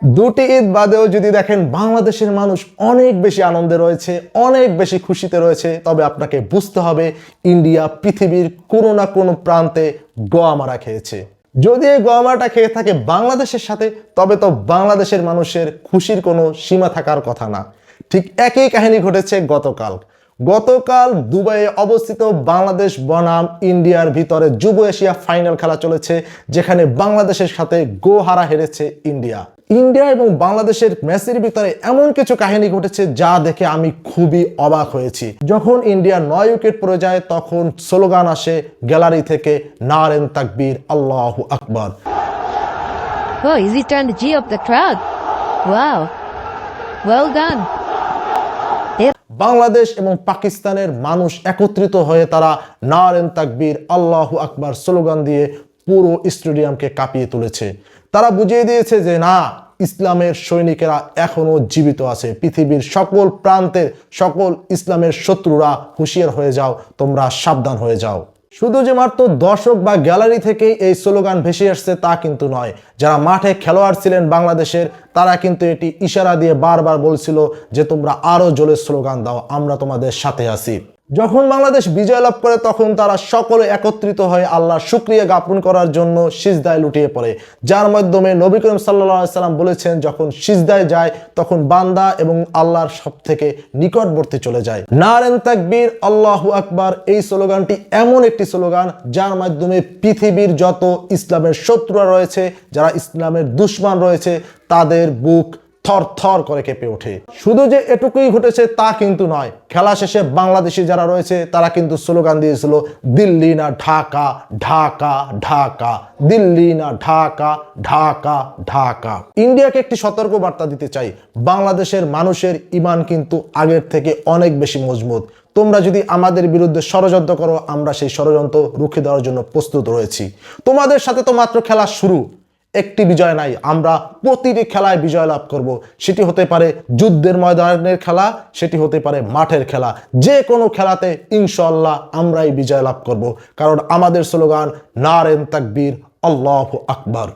দুটি ঈদ বাদেও যদি দেখেন বাংলাদেশের মানুষ অনেক বেশি আনন্দে রয়েছে, অনেক বেশি খুশিতে রয়েছে, তবে আপনাকে বুঝতে হবে ইন্ডিয়া পৃথিবীর কোনো না কোনো প্রান্তে গোয়া মারা খেয়েছে। যদি এই গোয়া মারাটা খেয়ে থাকে বাংলাদেশের সাথে, তবে তো বাংলাদেশের মানুষের খুশির কোনো সীমা থাকার কথা না। ঠিক একই কাহিনী ঘটেছে গতকাল। গতকাল দুবাইয়ে অবস্থিত বাংলাদেশ বনাম ইন্ডিয়ার ভিতরে যুব এশিয়া ফাইনাল খেলা চলেছে, যেখানে বাংলাদেশের সাথে গোহারা হেরেছে ইন্ডিয়া। ইন্ডিয়া এবং বাংলাদেশের ম্যাচের ভিতরে এমন কিছু কাহিনী ঘটেছে যা দেখে আমি খুবই অবাক হয়েছি যখন ইন্ডিয়া নয় উইকেট পড়ে যায় তখন স্লোগান আসে গ্যালারি থেকে নারেন তাকবীর আল্লাহ আকবর Oh, is he the G of the crowd? Wow. Well done. Bangladesh এবং পাকিস্তানের মানুষ একত্রিত হয়ে তারা নারেন তাকবীর আল্লাহ আকবার স্লোগান দিয়ে পুরো স্টেডিয়ামকে কাঁপিয়ে তুলেছে। তারা বুঝিয়ে দিয়েছে যে না, ইসলামের সৈনিকেরা এখনও জীবিত আছে। পৃথিবীর সকল প্রান্তের সকল ইসলামের শত্রুরা হুঁশিয়ার হয়ে যাও, তোমরা সাবধান হয়ে যাও। শুধু যে মাত্র দর্শক বা গ্যালারি থেকেই এই স্লোগান ভেসে আসছে তা কিন্তু নয়। যারা মাঠে খেলোয়াড় ছিলেন বাংলাদেশের, তারা কিন্তু এটি ইশারা দিয়ে বারবার বলছিল যে তোমরা আরও জোরে স্লোগান দাও, আমরা তোমাদের সাথে আছি। যখন বাংলাদেশ বিজয় লাভ করে, তখন তারা সকলে একত্রিত হয়ে আল্লাহর শুক্রিয়া জ্ঞাপন করার জন্য সিজদায় লুটিয়ে পড়ে। যার মাধ্যমে নবী করিম সাল্লা সাল্লাম বলেছেন, যখন সিজদায় যায়, তখন বান্দা এবং আল্লাহর সব থেকে নিকটবর্তী চলে যায়। নারেন তাকবীর, আল্লাহ আকবার, এই স্লোগানটি এমন একটি স্লোগান, যার মাধ্যমে পৃথিবীর যত ইসলামের শত্রুরা রয়েছে, যারা ইসলামের দুশ্মন রয়েছে, তাদের বুক থর থর করে কেঁপে ওঠে। শুধু যে এটুকুই ঘটেছে তা কিন্তু নয়, খেলা শেষে বাংলাদেশি যারা রয়েছে, তারা কিন্তু স্লোগান দিয়েছিল, দিল্লি না ঢাকা ঢাকা ঢাকা, দিল্লি না ঢাকা ঢাকা ঢাকা। ইন্ডিয়াকে একটি সতর্ক বার্তা দিতে চাই, বাংলাদেশের মানুষের ইমান কিন্তু আগের থেকে অনেক বেশি মজবুত। তোমরা যদি আমাদের বিরুদ্ধে ষড়যন্ত্র করো, আমরা সেই ষড়যন্ত্র রুখে দেওয়ার জন্য প্রস্তুত রয়েছি। তোমাদের সাথে তো মাত্র খেলা শুরু একটি বিজয় নাই, আমরা প্রতিটি খেলায় বিজয় লাভ করব। সেটি হতে পারে যুদ্ধের ময়দানের খেলা, সেটি হতে পারে মাঠের খেলা। যে কোনো খেলাতে ইনশাল্লাহ আমরাই বিজয় লাভ করব। কারণ আমাদের স্লোগান, নারেন তাকবীর, আল্লাহ আকবার।